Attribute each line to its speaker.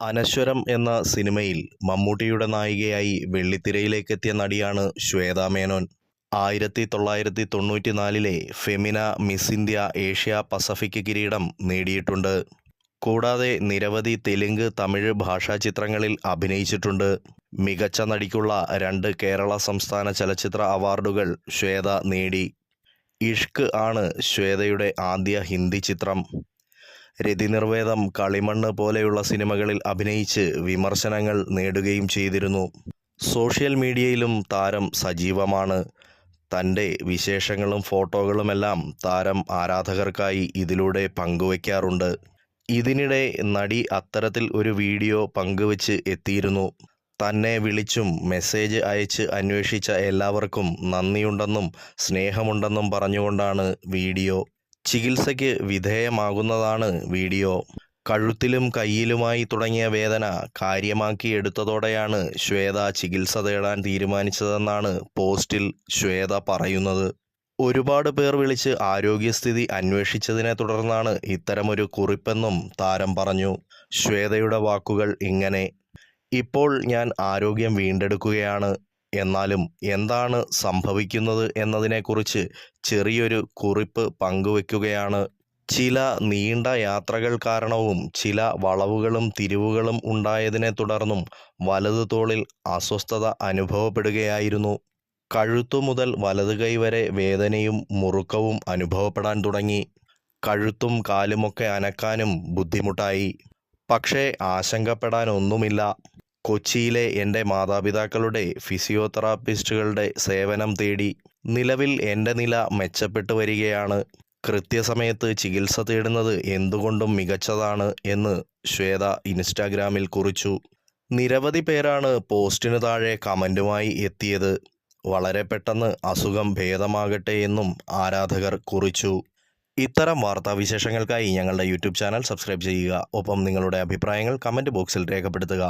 Speaker 1: അനശ്വരം എന്ന സിനിമയിൽ മമ്മൂട്ടിയുടെ നായികയായി വെള്ളിത്തിരയിലേക്കെത്തിയ നടിയാണ് ശ്വേതാ മേനോൻ. ആയിരത്തി തൊള്ളായിരത്തി തൊണ്ണൂറ്റി നാലിലെ Femina Miss India Asia Pacific കിരീടം നേടിയിട്ടുണ്ട്. കൂടാതെ നിരവധി തെലുങ്ക് തമിഴ് ഭാഷാ ചിത്രങ്ങളിൽ അഭിനയിച്ചിട്ടുണ്ട്. മികച്ച നടിക്കുള്ള രണ്ട് കേരള സംസ്ഥാന ചലച്ചിത്ര അവാർഡുകൾ ശ്വേത നേടി. ഇഷ്ക് ആണ് ശ്വേതയുടെ ആദ്യ ഹിന്ദി ചിത്രം. രതിനിർവേദം കളിമണ്ണ് പോലെയുള്ള സിനിമകളിൽ അഭിനയിച്ച് വിമർശനങ്ങൾ നേടുകയും ചെയ്തിരുന്നു. സോഷ്യൽ മീഡിയയിലും താരം സജീവമാണ്. തന്റെ വിശേഷങ്ങളും ഫോട്ടോകളുമെല്ലാം താരം ആരാധകർക്കായി ഇതിലൂടെ പങ്കുവയ്ക്കാറുണ്ട്. ഇതിനിടെ നടി അത്തരത്തിൽ ഒരു വീഡിയോ പങ്കുവച്ച് എത്തിയിരുന്നു. തന്നെ വിളിച്ചും മെസ്സേജ് അയച്ച് അന്വേഷിച്ച എല്ലാവർക്കും നന്ദിയുണ്ടെന്നും സ്നേഹമുണ്ടെന്നും പറഞ്ഞുകൊണ്ടാണ് വീഡിയോ ചികിത്സയ്ക്ക് വിധേയമാകുന്നതാണ് വീഡിയോ. കഴുത്തിലും കയ്യിലുമായി തുടങ്ങിയ വേദന കാര്യമാക്കി എടുത്തതോടെയാണ് ശ്വേത ചികിത്സ തേടാൻ തീരുമാനിച്ചതെന്നാണ് പോസ്റ്റിൽ ശ്വേത പറയുന്നത്. ഒരുപാട് പേർ വിളിച്ച് ആരോഗ്യസ്ഥിതി അന്വേഷിച്ചതിനെ തുടർന്നാണ് ഇത്തരമൊരു കുറിപ്പെന്നും താരം പറഞ്ഞു. ശ്വേതയുടെ വാക്കുകൾ ഇങ്ങനെ ഇപ്പോൾ ഞാൻ ആരോഗ്യം വീണ്ടെടുക്കുകയാണ്. എന്നാലും എന്താണ് സംഭവിക്കുന്നത് എന്നതിനെക്കുറിച്ച് ചെറിയൊരു കുറിപ്പ് പങ്കുവെക്കുകയാണ്. ചില നീണ്ട യാത്രകൾ കാരണവും ചില വളവുകളും തിരിവുകളും ഉണ്ടായതിനെ തുടർന്നും വലതു തോളിൽ അസ്വസ്ഥത അനുഭവപ്പെടുകയായിരുന്നു. കഴുത്തു മുതൽ വലതു കൈ വരെ വേദനയും മുറുക്കവും അനുഭവപ്പെടാൻ തുടങ്ങി. കഴുത്തും കാലുമൊക്കെ അനക്കാനും ബുദ്ധിമുട്ടായി. പക്ഷേ ആശങ്കപ്പെടാനൊന്നുമില്ല. കൊച്ചിയിലെ എന്റെ മാതാപിതാക്കളുടെ ഫിസിയോതെറാപ്പിസ്റ്റുകളുടെ സേവനം തേടി നിലവിൽ എന്റെ നില മെച്ചപ്പെട്ടു വരികയാണ്. കൃത്യസമയത്ത് ചികിത്സ തേടുന്നത് എന്തുകൊണ്ടും മികച്ചതാണ് എന്ന് ശ്വേത ഇൻസ്റ്റാഗ്രാമിൽ കുറിച്ചു. നിരവധി പേരാണ് പോസ്റ്റിനു താഴെ കമന്റുമായി എത്തിയത്. വളരെ പെട്ടെന്ന് അസുഖം ഭേദമാകട്ടെ എന്നും ആരാധകർ കുറിച്ചു. ഇത്തരം വാർത്താവിശേഷങ്ങൾക്കായി ഞങ്ങളുടെ യൂട്യൂബ് ചാനൽ സബ്സ്ക്രൈബ് ചെയ്യുക. ഒപ്പം നിങ്ങളുടെ അഭിപ്രായങ്ങൾ കമന്റ് ബോക്സിൽ രേഖപ്പെടുത്തുക.